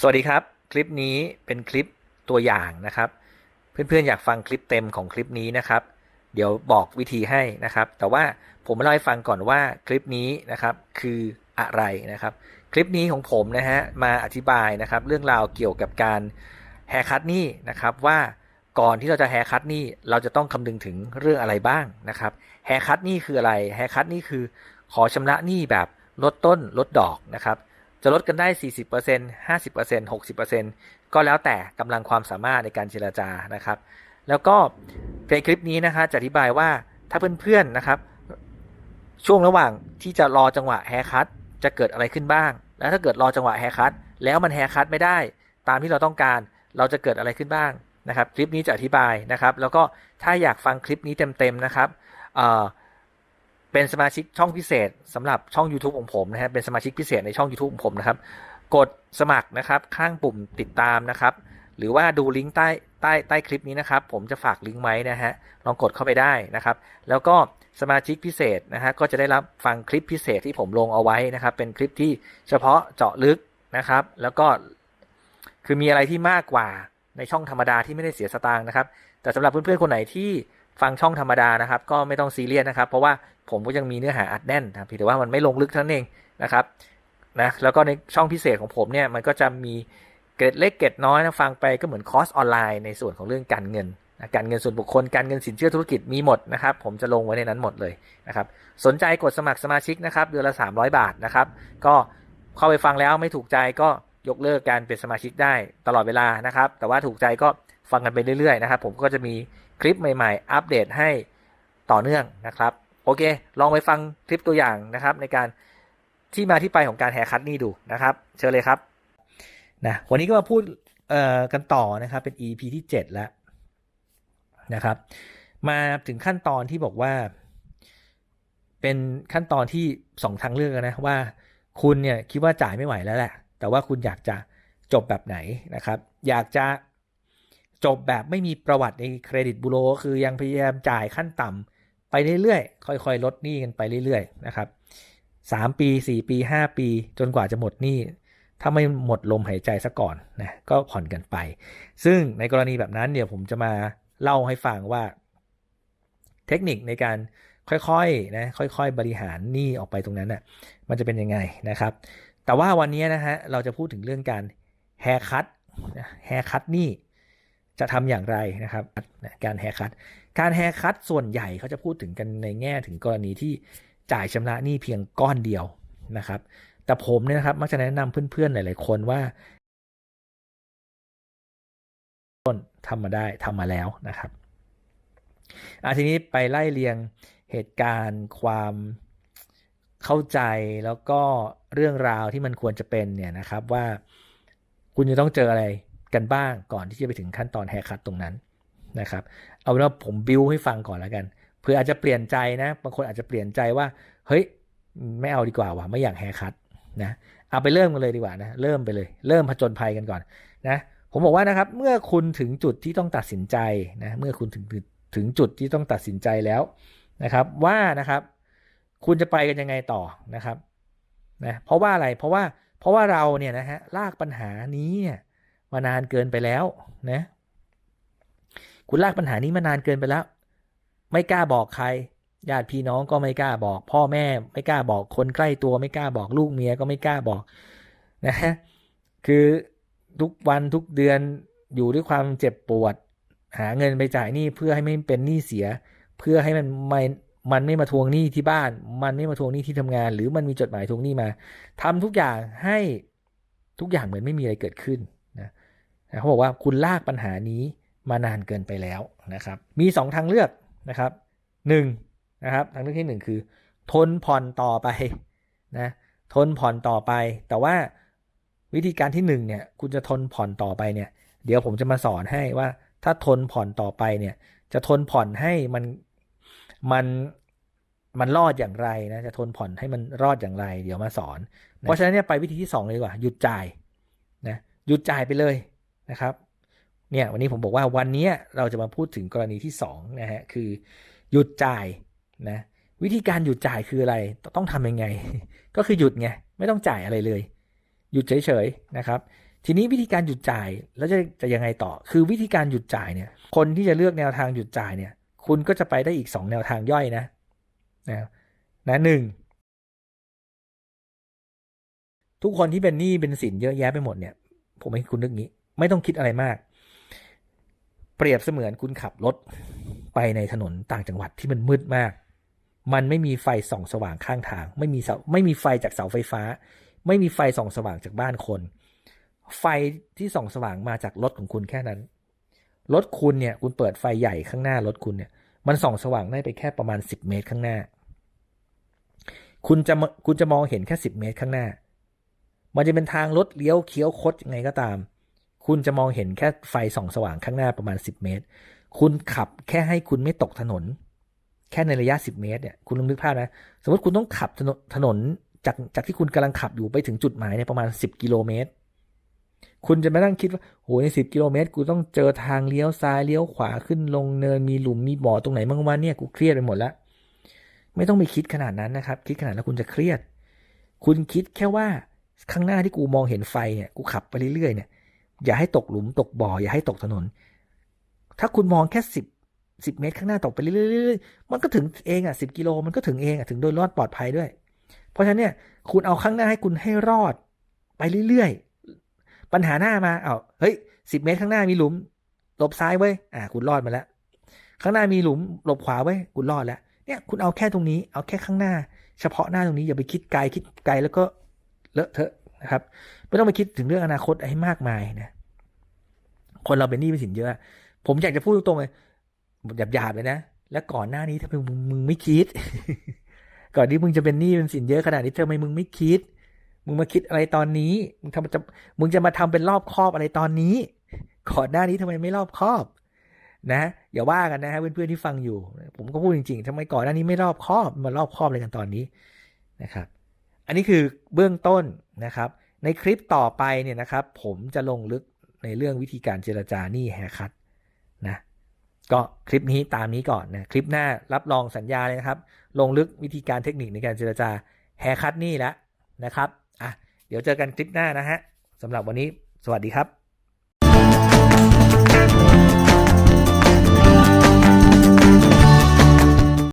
สวัสดีครับ คลิปนี้เป็นคลิปตัวอย่างนะครับ เพื่อนๆอยากฟังคลิปเต็มของคลิปนี้นะครับ เดี๋ยวบอกวิธีให้นะครับ แต่ว่าผมมาเล่าให้ฟังก่อนว่าคลิปนี้นะครับคืออะไรนะครับ คลิปนี้ของผมนะฮะมาอธิบายนะครับ เรื่องราวเกี่ยวกับการแฮคัตนี่นะครับว่าก่อนที่เราจะแฮคัตนี่เราจะต้องคำนึงถึงเรื่องอะไรบ้างนะครับแฮคัตนี่คืออะไรแฮคัตนี่คือขอชำระหนี้แบบลดต้นลดดอกนะครับ จะลดกันได้ 40% 50% 60%ก็แล้วแต่กำลังความสามารถในการเจรจานะครับ แล้วก็ในคลิปนี้นะคะจะอธิบายว่าถ้าเพื่อนๆนะครับ ช่วงระหว่างที่จะรอจังหวะแฮคัตจะเกิดอะไรขึ้นบ้าง แล้วถ้าเกิดรอจังหวะแฮคัตแล้วมันแฮคัตไม่ได้ ตามที่เราต้องการเราจะเกิดอะไรขึ้นบ้างนะครับ คลิปนี้จะอธิบายนะครับ แล้วก็ถ้าอยากฟังคลิปนี้เต็มๆนะครับ เป็นสมาชิกช่องพิเศษสำหรับช่อง YouTube ของผมนะฮะเป็นสมาชิกพิเศษในช่อง YouTube ของผมนะครับ กดสมัครนะครับข้างปุ่มติดตามนะครับ หรือว่าดูลิงก์ใต้ใต้ใต้คลิปนี้นะครับ ผมจะฝากลิงก์ไว้นะฮะลองกดเข้าไปได้นะครับ แล้วก็สมาชิกพิเศษนะฮะก็จะได้รับฟังคลิปพิเศษที่ผมลงเอาไว้นะครับ เป็นคลิปที่เฉพาะเจาะลึกนะครับ แล้วก็คือมีอะไรที่มากกว่าในช่องธรรมดาที่ไม่ได้เสียสตางค์นะครับ แต่สำหรับเพื่อนๆคนไหนที่ ฟังช่องธรรมดานะครับ ก็ไม่ต้องซีเรียสนะครับ เพราะว่าผมก็ยังมีเนื้อหาอัดแน่นนะเพียงแต่ว่ามันไม่ลงลึกเท่านั้นเองนะครับนะแล้วก็ในช่องพิเศษของผมเนี่ยมันก็จะมีเกร็ดเล็กเกร็ดน้อยนะฟังไปก็เหมือนคอร์สออนไลน์ในส่วนของเรื่องการเงินนะการเงินส่วนบุคคลการเงินสินเชื่อธุรกิจมีหมดนะครับผมจะลงไว้ในนั้นหมดเลยนะครับสนใจกดสมัครสมาชิกนะครับเดือนละ 300 บาทนะครับก็เข้าไปฟังแล้วไม่ถูกใจก็ยกเลิกการเป็นสมาชิกได้ตลอดเวลานะครับแต่ว่าถูกใจก็ฟังกันไปเรื่อยๆนะครับผมก็จะมี คลิปใหม่ๆ อัปเดตให้ต่อเนื่องนะครับ โอเค ลองไปฟังคลิปตัวอย่างนะครับ ในการที่มาที่ไปของการแฮคัตนี่ดูนะครับ เชิญเลยครับนะวันนี้ก็มาพูดกันต่อนะครับ เป็น EP ที่ 7 แล้วนะครับ มาถึงขั้นตอนที่บอกว่า เป็นขั้นตอนที่สองทางเลือกนะว่าคุณเนี่ยคิดว่าจ่ายไม่ไหวแล้วแหละ แต่ว่าคุณอยากจะจบแบบไหนนะครับ อยากจะ จบแบบไม่มีประวัติในเครดิตบูโรก็คือยังพยายามจ่ายขั้นต่ำไปเรื่อยๆ ค่อยๆ ลดหนี้กันไปเรื่อยๆ นะครับสามปี4ปี5ปี จนกว่าจะหมดหนี้ ถ้าไม่หมดลมหายใจซะก่อนนะ ก็ผ่อนกันไป ซึ่งในกรณีแบบนั้นเดี๋ยวผมจะมาเล่าให้ฟังว่า เทคนิคในการค่อยๆ นะ ค่อยๆ บริหารหนี้ออกไปตรงนั้นน่ะ มันจะเป็นยังไงนะครับ แต่ว่าวันนี้นะฮะ เราจะพูดถึงเรื่องการแฮร์คัตแฮร์คัตหนี้ จะทำอย่างไรนะครับการแฮคัตการแฮคัตส่วนใหญ่เขาจะพูดถึงกันในแง่ถึงกรณีที่จ่ายชำระหนี้เพียงก้อนเดียวนะครับ แต่ผมเนี่ยนะครับมักจะแนะนำเพื่อนๆหลายๆคนว่าต้นทำมาได้ทำมาแล้วนะครับอาทีนี้ไปไล่เรียงเหตุการณ์ความเข้าใจแล้วก็เรื่องราวที่มันควรจะเป็นเนี่ยนะครับว่าคุณจะต้องเจออะไร กันบ้างก่อนที่จะไปถึงขั้นตอนแฮร์คัตตรงนั้นนะครับ เอาเป็นว่าผมบิวให้ฟังก่อนแล้วกันเพื่ออาจจะเปลี่ยนใจนะบางคนอาจจะเปลี่ยนใจว่า เฮ้ยไม่เอาดีกว่าว่ะไม่อยากแฮร์คัตนะเอาไปเริ่มกันเลยดีกว่านะเริ่มไปเลย เริ่มผจญภัยกันก่อนนะผมบอกว่านะครับเมื่อคุณถึงจุดที่ต้องตัดสินใจนะเมื่อคุณถึงถึงจุดที่ต้องตัดสินใจแล้วนะครับว่านะครับ คุณจะไปกันยังไงต่อนะครับนะเพราะว่าอะไรเพราะว่าเพราะว่าเราเนี่ยนะฮะลากปัญหานี้เนี่ย มานานเกินไปแล้วนะคุณลากปัญหานี้มานานเกินไปแล้ว ไม่กล้าบอกใครญาติพี่น้องก็ไม่กล้าบอก พ่อแม่ไม่กล้าบอกคนใกล้ตัวไม่กล้าบอกลูกเมียก็ไม่กล้าบอกนะฮะคือทุกวันทุกเดือนอยู่ด้วยความเจ็บปวด หาเงินไปจ่ายหนี้เพื่อให้ไม่เป็นหนี้เสีย เพื่อให้มันไม่มันไม่มาทวงหนี้ที่บ้าน มันไม่มาทวงหนี้ที่ทำงาน หรือมันมีจดหมายทวงหนี้มาทำทุกอย่างให้ทุกอย่างเหมือนไม่มีอะไรเกิดขึ้น เขาบอกว่าคุณลากปัญหานี้มานานเกินไปแล้วนะครับ มีสองทางเลือกนะครับหนึ่งนะครับทางเลือกที่หนึ่งคือ ทนผ่อนต่อไปนะทนผ่อนต่อไป แต่ว่าวิธีการที่หนึ่งเนี่ยคุณจะทนผ่อนต่อไปเนี่ย เดี๋ยวผมจะมาสอนให้ว่าถ้าทนผ่อนต่อไปเนี่ยจะทนผ่อนให้มันมันมันรอดอย่างไรนะจะทนผ่อนให้มันรอดอย่างไร เดี๋ยวมาสอน เพราะฉะนั้นเนี่ยไปวิธีที่สองเลยดีกว่าหยุดจ่ายนะหยุดจ่ายไปเลย นะครับเนี่ยวันนี้ผมบอกว่าวันนี้เราจะมาพูดถึงกรณีที่2นะฮะคือหยุดจ่ายนะวิธีการหยุดจ่ายคืออะไรต้องทำยังไง ก็คือหยุดไงไม่ต้องจ่ายอะไรเลย หยุดเฉยๆนะครับ ทีนี้วิธีการหยุดจ่ายแล้วจะจะยังไงต่อ คือวิธีการหยุดจ่ายเนี่ย คนที่จะเลือกแนวทางหยุดจ่ายเนี่ย คุณก็จะไปได้อีกสองแนวทางย่อยนะนะนะหนึ่งทุกคนที่เป็นหนี้เป็นสินเยอะแยะไปหมดเนี่ย ผมให้คุณนึกงี้ ไม่ต้องคิดอะไรมาก เปรียบเสมือนคุณขับรถไปในถนนต่างจังหวัดที่มันมืดมาก มันไม่มีไฟส่องสว่างข้างทาง ไม่มีเสาไม่มีไฟจากเสาไฟฟ้า ไม่มีไฟส่องสว่างจากบ้านคน ไฟที่ส่องสว่างมาจากรถของคุณแค่นั้น รถคุณเนี่ย คุณเปิดไฟใหญ่ข้างหน้ารถคุณเนี่ย มันส่องสว่างได้ไปแค่ประมาณ 10 เมตรข้างหน้า คุณจะคุณจะมองเห็นแค่ 10 เมตรข้างหน้า มันจะเป็นทางรถเลี้ยวเคี้ยวคดยังไงก็ตาม คุณจะมองเห็นแค่ไฟส่องสว่างข้างหน้าประมาณ 10 เมตร คุณขับแค่ให้คุณไม่ตกถนน แค่ในระยะ 10 เมตรเนี่ยคุณลองนึกภาพนะ สมมติคุณต้องขับถนนถนนจากจากที่คุณกำลังขับอยู่ไปถึงจุดหมายเนี่ยประมาณ 10 กิโลเมตร คุณจะไม่ต้องคิดว่าโหในสิบกิโลเมตร กูต้องเจอทางเลี้ยวซ้ายเลี้ยวขวาขึ้นลงเนินมีหลุมมีบ่อตรงไหนบ้างวะเนี่ยกูเครียดไปหมดล้วไม่ต้องไปคิดขนาดนั้นนะครับ คิดขนาดแล้วคุณจะเครียด คุณคิดแค่ว่าข้างหน้าที่กูมองเห็นไฟเนี่ยกูขับไปเรื่อยๆเนี่ย อย่าให้ตกหลุมตกบ่อ อย่าให้ตกถนน ถ้าคุณมองแค่สิบสิบเมตรข้างหน้าตกไปเรื่อยๆมันก็ถึงเองอะสิบกิโลมันก็ถึงเองอะถึงโดยรอดปลอดภัยด้วย เพราะฉะนั้นเนี่ยคุณเอาข้างหน้าให้คุณให้รอดไปเรื่อยๆ ปัญหาหน้ามาเอาเฮ้ยสิบเมตรข้างหน้ามีหลุมหลบซ้ายเว้ยอ่า คุณรอดมาแล้วข้างหน้ามีหลุมหลบขวาเว้คุณรอดแล้ว เนี่ยคุณเอาแค่ตรงนี้เอาแค่ข้างหน้า เฉพาะหน้าตรงนี้อย่าไปคิดไกลคิดไกลแล้วก็เลอะเทอะ นะครับ ไม่ต้องไปคิดถึงเรื่องอนาคตให้มากมายนะ คนเราเป็นหนี้เป็นสินเยอะ ผมอยากจะพูดตรงๆเลยหยาบๆเลยนะ แล้วก่อนหน้านี้ทำไมมึงมึงไม่คิด ก่อนที่มึงจะเป็นหนี้เป็นสินเยอะขนาดนี้ทำไมมึงไม่คิด มึงมาคิดอะไรตอนนี้ มึงทำจะมึงจะมาทำเป็นรอบครอบอะไรตอนนี้ ก่อนหน้านี้ทำไมไม่รอบครอบ นะ อย่าว่ากันนะฮะเพื่อนๆที่ฟังอยู่ ผมก็พูดจริงๆทำไมก่อนหน้านี้ไม่รอบครอบมารอบครอบอะไรกันตอนนี้นะครับ อันนี้คือเบื้องต้นนะครับ ในคลิปต่อไปเนี่ยนะครับ ผมจะลงลึกในเรื่องวิธีการเจรจาหนี้แฮคัตนะก็คลิปนี้ตามนี้ก่อนนะคลิปหน้ารับรองสัญญาเลยนะครับ ลงลึกวิธีการเทคนิคในการเจรจาแฮคัตหนี้แล้วนะครับอะเดี๋ยวเจอกันคลิปหน้านะฮะสำหรับวันนี้ สวัสดีครับ